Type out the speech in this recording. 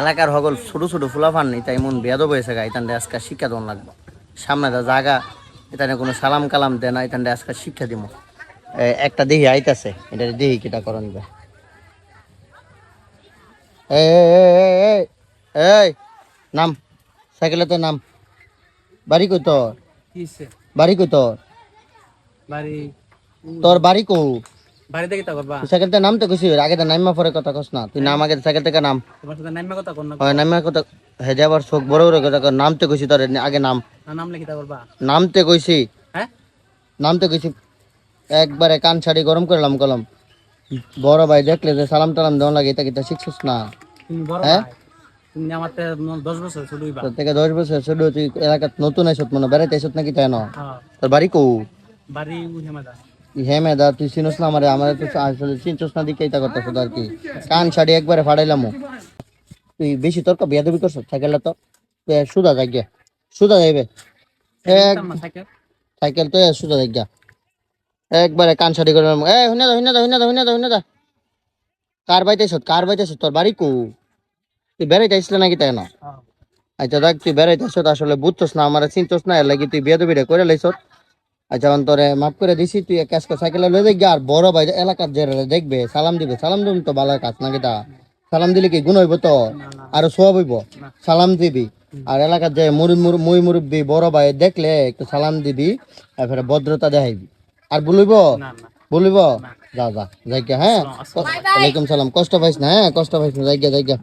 এলাকার হগল ছোট ছোট ফুলাফান নেই তাই মন বেয়াদব হয়েছে গা। এখান আজকে শিক্ষা দেওয়ান লাগবে। সামনে দা জায়গা এখানে কোনো সালাম কালাম দেয় না এখান আজকে শিক্ষা দিব একটা দেহি আইতাছে এটা দেহি কিটা করন বে এই নাম সাইকেলে তো নাম। বাড়ি কই তোর? বাড়ি কই তোর? বাড়ি। তোর বাড়ি কো কি তা করবা তুই সাইকেলতে নাম তো কইছি আগে তো নাইমা পরে কথা কস না। তুই নাম আগে সাইকেল থেকে নাম। তোমার সাথে নাইমা কথা কোন না। হয় নামে কথা হে যাবার চোখ বড় বড় কথা কর, নামতে কইছি তোর আগে নাম। নাম লিখি তা করবা নামতে কইছি। হ্যাঁ? নামতে কইছি একবারে কান ছাড়ি গরম করলাম কলম। বড় ভাই দেখলে যে সালাম টালাম দেওয়া লাগে এটা কিটা শিখছিস না? তুমি বড় হ্যাঁ? তুমি আমার থেকে ন- বছর ছোট হইবা থেকে দশ বছর ছোট তুই এলাকাত নতুন আইসত মনে বেড়াইতে আইসত নাকি তাই না? হ্যাঁ। তোর বাড়ি কো? বাড়ি উহেমাদা হে মেদা তুই চিনস না আমারে? আমার তো আসলে চিনছস না দিকে এটা করতেছ আর কি। কান ছাড়ি একবারে ফাড়াইলাম তুই বেশি তর্ক বিয়াদবি করছ সাইকেলটা তো। সুদা যাই সুদা যাইবে সাইকেল তো সুদা যাই একবারে কান ছাড়ি করে এ হুনে দা হুনে দা হুনে দা হুনে দা হুনে দা। কার বাইতে সত কার বাইতে সত তোর বাড়ি কো? তুই বেড়াইতে আসলে নাকি তাই না হ্যাঁ। আচ্ছা দেখ তুই বেড়াইতে আসত আসলে বুঝছস না আমার চিনছস না এর লাগি তুই বিয়াদবিটা করে লাইছত আচ্ছা অন্তরে মাফ করে দিছি তুই এক কাজ কর সাইকেলে লয়ে দেখবি আর বড় ভাই এলাকার যে দেখবে সালাম দিবে। সালাম দিবি তো ভালো কাজ নাকি তা? সালাম দিলে কি গুণ হইব তো? না সব হইব? সালাম দিবি। আর এলাকার যে মুড়ি মই মুরব্বী বড় ভাই দেখলে একটু সালাম দিবি এরপরে ভদ্রতা দেখাইবি। আর বলিব? বলিব? যা যা যাইগা হ্যাঁ? ওয়ালাইকুম সালাম। কষ্ট পাইস না হ্যাঁ? কষ্ট পাইস না যাইগা যাইগা।